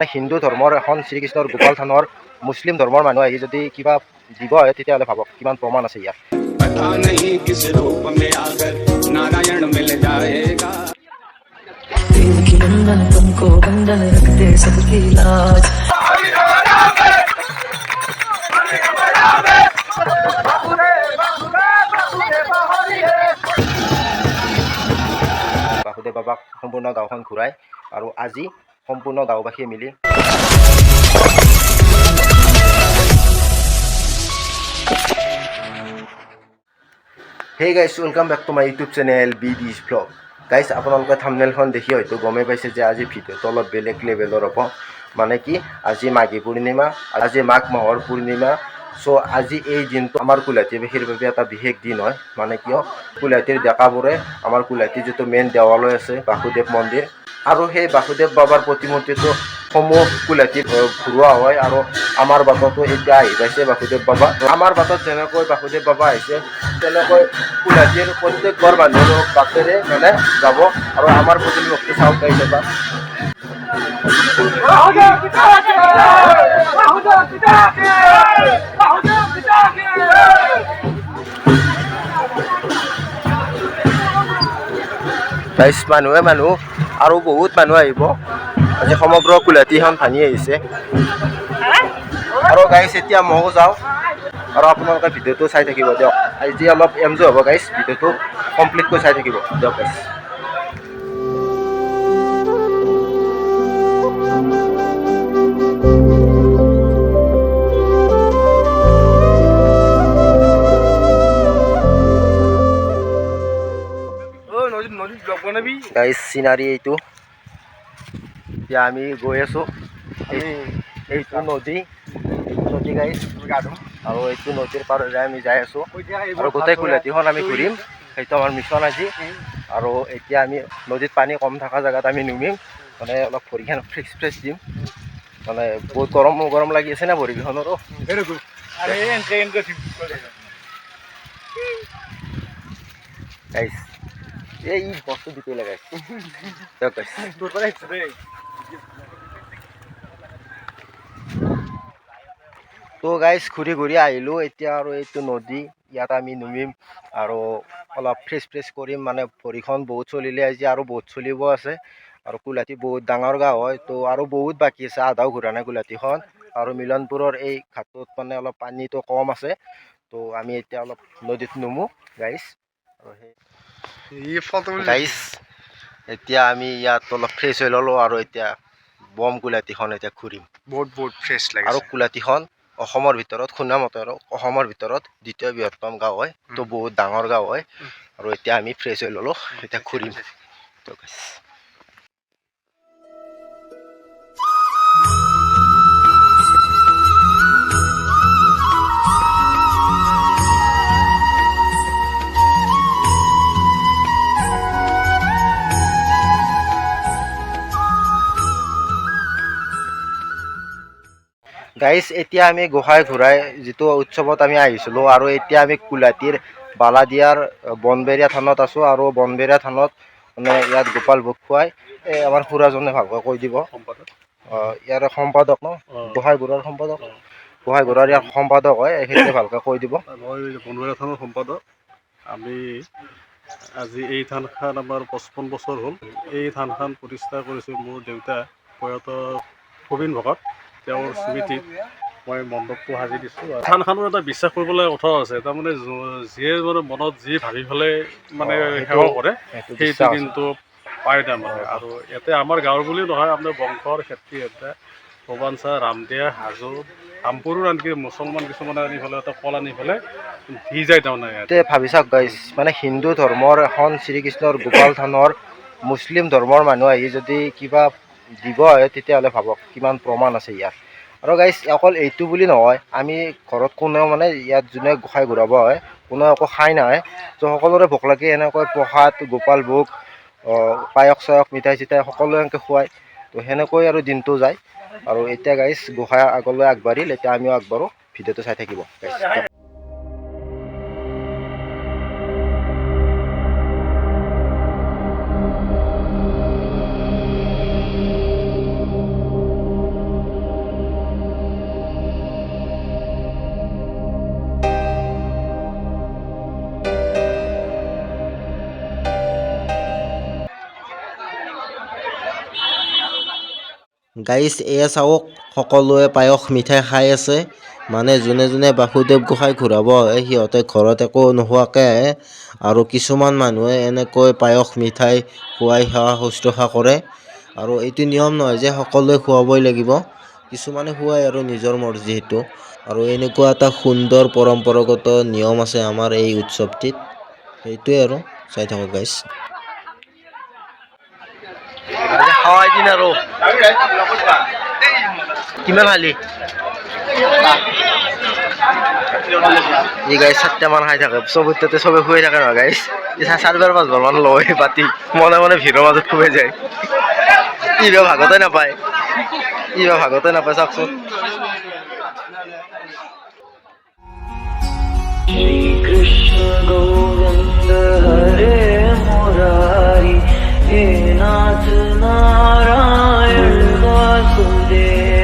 হিন্দু ধৰ্মৰ এখন শ্ৰীকৃষ্ণৰ গোপাল থানৰ মুছলিম ধৰ্মৰ মানুহ আহি যদি কিবা দিব হয় তেতিয়াহ'লে ভাবক কিমান প্ৰমাণ আছে ইয়াত বাসুদেৱ বাবাক সম্পূৰ্ণ গাঁওখন ঘূৰাই আৰু আজি সম্পূৰ্ণ গাঁওবাসীয়ে মিলি। Hey guys welcome back to my YouTube channel B ডিজ ভ্লগ গাইছ আপোনালোকে থামনেলখন দেখি হয়তো গমেই পাইছে যে আজি ভিডিঅ'টো অলপ বেলেগ লেভেলৰ হ'ব। মানে কি, আজি মাঘী পূৰ্ণিমা, আজি মাঘ মাহৰ পূৰ্ণিমা। চ' আজি এই দিনটো আমাৰ কুলহাটীবাসীৰ বাবে এটা বিশেষ দিন হয়। মানে কিয়? কুলহাটীৰ ডেকাবোৰে আমাৰ কুলহাটীৰ যিটো মেইন দেৱালয় আছে, বাসুদেৱ মন্দিৰ আৰু সেই বাসুদেৱ বাবাৰ প্ৰতিমূৰ্তিটো সমূহ কুলহাটীত অ, ঘূৰোৱা হয় আৰু আমাৰ বাটতো এতিয়া আহি পাইছে বাসুদেৱ বাবা। আমাৰ বাটত যেনেকৈ বাসুদেৱ বাবা আহিছে তেনেকৈ কুলহাটীৰ প্ৰত্যেকঘৰ মানুহৰ বাটেৰে মানে যাব আৰু আমাৰ প্ৰতিমূৰ্তি চাওক গাইছে বা মানুহে মানুহ আৰু বহুত মানুহ আহিব। আজি সমগ্ৰ কুলহাটীখন ভাঙি আহিছে। আৰু গাইছ এতিয়া ময়ো যাওঁ। আৰু আপোনালোকে ভিডিঅ'টো চাই থাকিব দিয়ক। আজি অলপ এনজয় হ'ব গাইছ ভিডিঅ'টো কমপ্লিটকৈ চাই থাকিব। দিয়ক গাইছ গাইছ চিনাৰী এইটো। এতিয়া আমি গৈ আছোঁ। এই এইটো নদী। নদী গাইছ আৰু এইটো নদীৰ পাৰৰে আমি যাই আছোঁ। আৰু গোটেই কুলহাটীখন আমি ঘূৰিম। সেইটো আমাৰ মিছন আজি। আৰু এতিয়া আমি নদীত পানী কম থকা জেগাত আমি নুমিম। মানে অলপ ভৰিখন ফ্ৰেছ ফ্ৰেছ দিম। মানে বহুত গৰম গৰম লাগি আছে না ভৰিকেইখনৰো। গাইছ এই বস্তু দিতে গাইছ তো গাইজ ঘূৰি ঘূৰি আহিলোঁ। এতিয়া আৰু এইটো নদী ইয়াত আমি নুমিম আৰু অলপ ফ্ৰেছ ফ্ৰেছ কৰিম। মানে ভৰিখন বহুত চলিলে আজি আৰু বহুত চলিব আছে। আৰু কুলহাটী বহুত ডাঙৰ গাঁও হয়। তো আৰু বহুত বাকী আছে। আধাও ঘূৰা নাই কুলহাটীখন আৰু মিলনপুৰৰ এই ঘাটত মানে অলপ পানীটো কম আছে। তো আমি এতিয়া অলপ নদীত নুমো গাইজ আৰু সেই এতিয়া আমি ইয়াত অলপ ফ্ৰেছ হৈ ল'লোঁ আৰু এতিয়া বম কুলহাটীখন এতিয়া ঘূৰিম বহুত বহুত ফ্ৰেছ লাগে আৰু লাগিছে অসমৰ ভিতৰত শুনামতে আৰু অসমৰ ভিতৰত দ্বিতীয় বৃহত্তম গাঁও হয় তো বহুত ডাঙৰ গাঁও হয়। আৰু এতিয়া আমি ফ্ৰেছ হৈ ল'লোঁ এতিয়া ঘূৰিম তো guys, গাইজ এতিয়া আমি গোসাই ঘূৰাই যিটো উৎসৱত আমি আহিছিলোঁ আৰু এতিয়া আমি কুলহাটীৰ বালাদিয়াৰ বনবেৰীয়া থানত আছোঁ আৰু বনবেৰীয়া থানত মানে ইয়াত গোপাল ভোগ খুৱাই। এই আমাৰ খুৰাজনে ভালকৈ কৈ দিব। ইয়াৰ সম্পাদক ন? গোসাই ঘূৰাৰ সম্পাদক? গোসাই ঘূৰাৰ ইয়াৰ সম্পাদক হয় এখেতে ভালকৈ কৈ দিব। মই বনবৰা থানৰ সম্পাদক। আমি আজি এই থানখন আমাৰ পঁচপন্ন বছৰ হ'ল। এই থানখন প্ৰতিষ্ঠা কৰিছিল মোৰ দেউতা প্ৰয়াত প্ৰবীণ ভকত। তেওঁৰ স্মৃতিত মই মণ্ডপটো সাজি দিছোঁ আৰু। থানখনৰ এটা বিশ্বাস কৰিবলৈ কথা আছে। তাৰমানে যিয়ে মানে মনত যি ভাবি পেলাই মানে সেৱা কৰে সেইটো। কিন্তু পায় তাৰমানে আৰু ইয়াতে আমাৰ গাঁৱৰ বুলি নহয় আপোনাৰ বংশৰ ক্ষেত্ৰী এটা ভৱানচা ৰামদিয়া হাজো আমপুৰৰ আনকি মুছলমান কিছুমানে আনি পেলাই এটা কল আনি পেলাই দি যায় তাৰমানে ইয়াত। ভাবি চাওক গাইজ মানে হিন্দু ধৰ্মৰ এখন শ্ৰীকৃষ্ণৰ গোপাল থানৰ মুছলিম ধৰ্মৰ মানুহ আহি যদি কিবা দিব হয় তেতিয়াহ'লে ভাবক কিমান প্ৰমাণ আছে ইয়াত আৰু গাইজ অকল এইটো বুলি নহয় আমি ঘৰত কোনেও মানে ইয়াত যোনে গোসাই ঘূৰাব হয় কোনেও একো খাই নাহে। তো সকলোৰে ভোক লাগে এনেকৈ প্ৰসাদ গোপাল ভোগ পায়স চায়স মিঠাই চিঠাই সকলোৱে এনেকৈ খুৱায়। তো সেনেকৈ আৰু দিনটো যায়। আৰু এতিয়া গাইজ গোসাই আগলৈ আগবাঢ়িল এতিয়া আমিও আগবাঢ়োঁ ভিডিঅ'টো চাই থাকিব। গাইছ, এয়া চাওক সকলোৱে পায়স মিঠাই খাই আছে। মানে যোনে যোনে বাসুদেৱ গোসাঁই ঘূৰাব আহে সিহঁতে ঘৰত একো নোখোৱাকৈ আহে আৰু কিছুমান মানুহে এনেকৈ পায়স মিঠাই খুৱাই সেৱা শুশ্ৰূষা কৰে। আৰু এইটো নিয়ম নহয় যে সকলোৱে খুৱাবই লাগিব। কিছুমানে খুৱাই আৰু নিজৰ মৰ্জি সেইটো। আৰু এনেকুৱা এটা সুন্দৰ পৰম্পৰাগত নিয়ম আছে আমাৰ এই উৎসৱটিত। সেইটোৱে আৰু। চাই থাকক, গাইছ। হাৱাই দিন আৰু কিমান হালি? ই গাইজ সাতটামান খাই থাকে চবত তাতে চবে শুয়ে থাকে নহয় গাইজ চাৰিবাৰ পাঁচবাৰমান লয় পাতি মনে মনে ভিৰৰ মাজত শুৱে যায়। ইবা ভাগতে নাপায়। ইবা ভাগতে নাপায়, চাওকচোন। শ্রী কৃষ্ণ গোবিন্দ হরে মুরারি हे नाथ नारायण वासुदेवा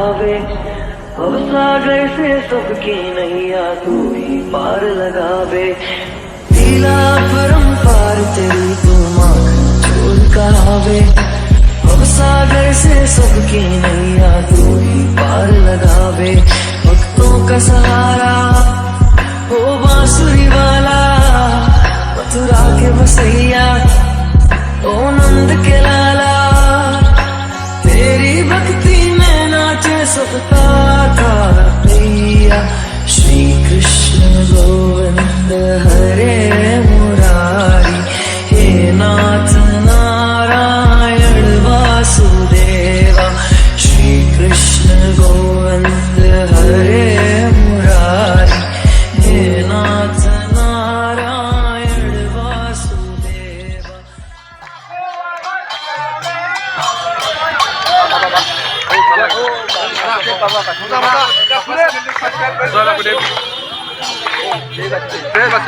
कहावे अब सागर से सबकी नैया तू ही पार लगावे। लीला परंपार तेरी तो माखन चोर कहावे अब सागर से सबकी नैया तू ही पार लगावे। भक्तों का सहारा ओ बांसुरी वाला, मथुरा के बसैया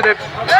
তাৰ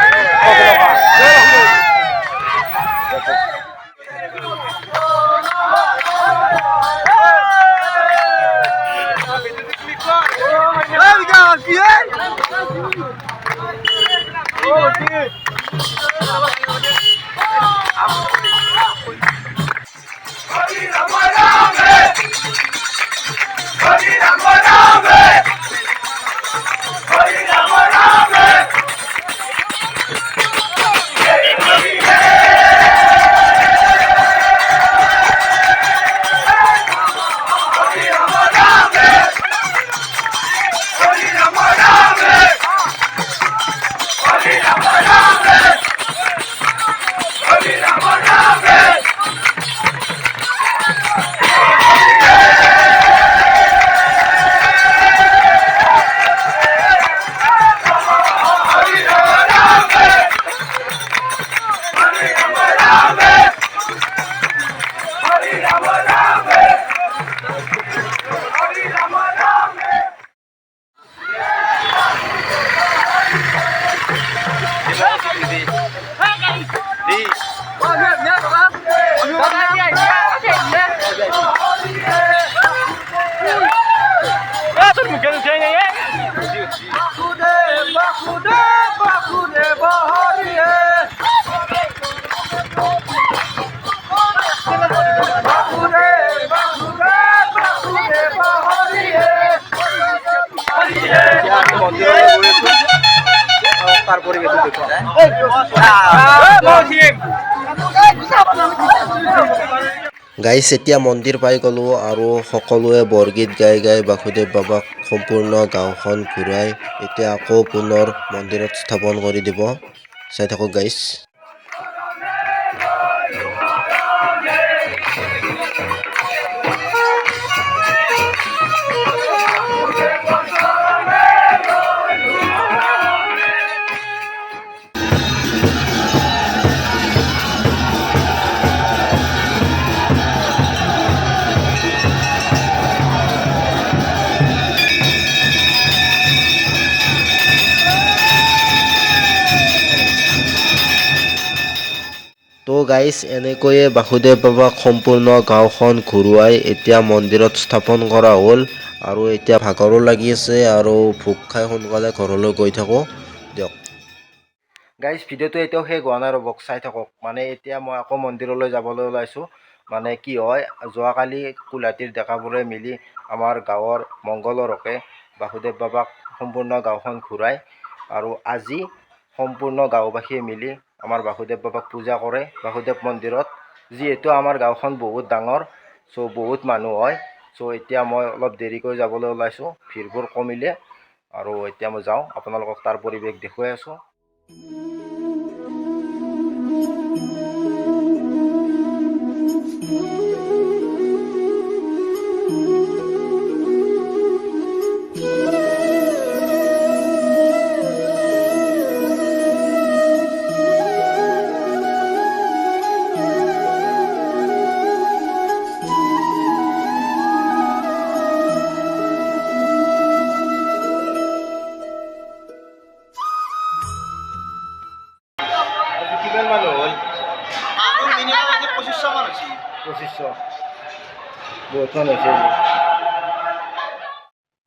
গাইছ এতিয়া মন্দিৰ পাই গ'লোঁ আৰু সকলোৱে বৰগীত গাই গাই বাসুদেৱ বাবাক সম্পূৰ্ণ গাঁওখন ঘূৰাই এতিয়া আকৌ পুনৰ মন্দিৰত স্থাপন কৰি দিব। চাই থাকক গাইছ গাইজ এনেকৈয়ে বাসুদেৱ বাবাক সম্পূৰ্ণ গাঁওখন ঘূৰুৱাই এতিয়া মন্দিৰত স্থাপন কৰা হ'ল আৰু এতিয়া ভাগৰো লাগি আছে আৰু ভোক খাই সোনকালে ঘৰলৈ গৈ থাকোঁ। দিয়ক। গাইজ ভিডিঅ'টো এতিয়াও শেষ হোৱা নাই ৰ'বক চাই থাকক। মানে এতিয়া মই আকৌ মন্দিৰলৈ যাবলৈ ওলাইছোঁ। মানে কি হয়, যোৱাকালি কোলাতিৰ ডেকাবোৰে মিলি আমাৰ গাঁৱৰ মংগলৰকে বাসুদেৱ বাবাক সম্পূৰ্ণ গাঁওখন ঘূৰাই আৰু আজি সম্পূৰ্ণ গাঁওবাসীয়ে মিলি আমাৰ বাসুদেৱ বাবাক পূজা কৰে বাসুদেৱ মন্দিৰত। যিহেতু আমাৰ গাঁওখন বহুত ডাঙৰ চ' বহুত মানুহ হয়। চ' এতিয়া মই অলপ দেৰিকৈ যাবলৈ ওলাইছোঁ ভিৰবোৰ কমিলে। আৰু এতিয়া মই যাওঁ আপোনালোকক তাৰ পৰিৱেশ দেখুৱাই আছোঁ। কিমান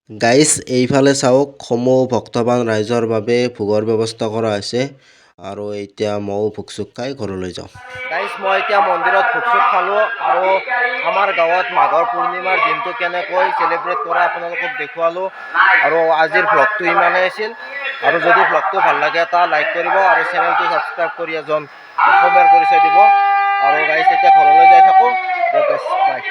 গাইজ এইফালে চাওক, সমূহ ভক্তবান ৰাইজৰ বাবে ভোগৰ ব্যৱস্থা কৰা হৈছে আৰু এতিয়া ময়ো ভোগ চোগ খাই ঘৰলৈ যাওঁ। গাইজ মই এতিয়া মন্দিৰত ভোগ চোগ খালোঁ আৰু আমাৰ গাঁৱত মাঘৰ পূৰ্ণিমাৰ দিনটো কেনেকৈ চেলিব্ৰেট কৰে আপোনালোকক দেখুৱালোঁ আৰু আজিৰ ভ্লগটো ইমানেই আছিল। আৰু যদি ভ্লগটো ভালো লাগে এটা লাইক কৰিব আৰু চেনেলটো ছাবস্ক্ৰাইব কৰি এজন অসমীয়াৰ পৰিচয় দিব। আৰু গাইজ এতিয়া ঘৰলৈ যাই থাকোঁ। বাই